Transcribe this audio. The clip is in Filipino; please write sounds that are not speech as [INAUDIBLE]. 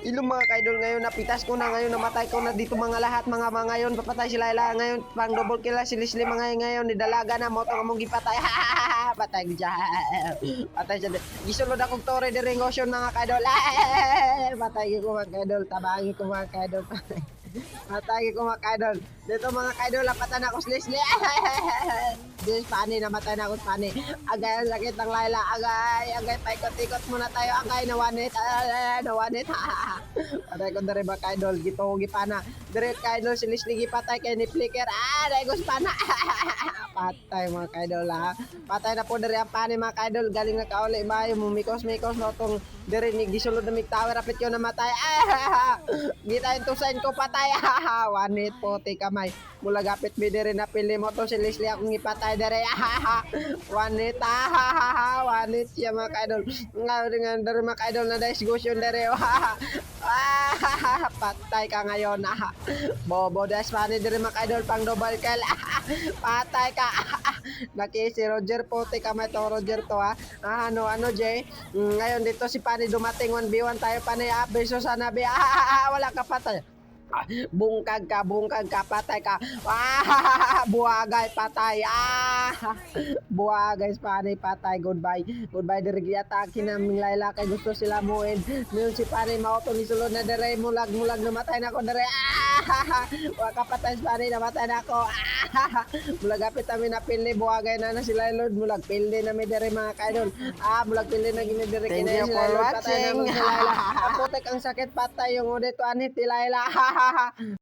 Ilong mga kaidol ngayon, napitas ko na ngayon, namatay ko na dito mga lahat, mga mga ngayon, papatay sila ila ngayon, pang double kill na si Leslie mga ngayon, nidalaga na mo, itong among gipatay, [LAUGHS] patay ko dyan, patay siya, gisulod akong tore di ring ocean mga kaidol, [LAUGHS] patay ko mga kaidol, tabangin ko mga kaidol, patay [LAUGHS] ko mga kaidol, dito mga kaidol, lapatan ako si Leslie, Diyos, pani, namatay na ako pani. Agay, ang sakit ng Laila. Agay, agay, paikot-ikot muna tayo. Agay, nawanit. Ah, nawanit. [LAUGHS] Patay ko dari ba kaidol. Gito, gipana. Dari kaidol, si Leslie gipatay kay ni Flicker. Ah, dari ko pana. [LAUGHS] Patay mga kaidol ha. Patay na po dari ang pani mga kaidol. Galing na kauli. Bayo, mumikos-mikos no tong dari ni gisulod na tower. Rapit yun namatay. Ah, [LAUGHS] Gita yung tusain ko patay. [LAUGHS] Ah, wanit po, kamay. Mula gapit mi diri na pili mo to si Leslie akong ipatay dere. Wanit ah, wanit siya mga kaidol. Nga dengan dari mga kaidol na discussion dere. Ah, [LAUGHS] patay ka ngayon ah. Bobo das pani diri mga kaidol pang double kill. [LAUGHS] Patay ka. [LAUGHS] Naki si Roger po, tika may to Roger to ha. Ah, ano ano Jay. Mm, Ngayon dito si Pani dumating 1v1 tayo Pani. Ah, beso sa nabi. Ah, wala ka patay. Bungkag ka, bungkag ka, patay ka. Ah, [LAUGHS] buwagay, patay. Ah, [LAUGHS] buwagay, panay, patay. Goodbye. Goodbye, dirigi atake namin Laila. Kay gusto sila muin. Ngayon si panay, mauto ni sulod na dire. Mulag, mulag, namatay na ako dire. Ah, [LAUGHS] wala ka patay, panay, namatay na ako. [LAUGHS] Mulag apit namin na pildi. Buwagay na na sila Lord. Mulag pildi na may dire mga kaidol. Ah, mulag pildi na gini dire. Thank you sila, for Lord. Patay na watching. mo si Laila. Ang sakit patay yung ulit. Anit, ti Laila. [LAUGHS]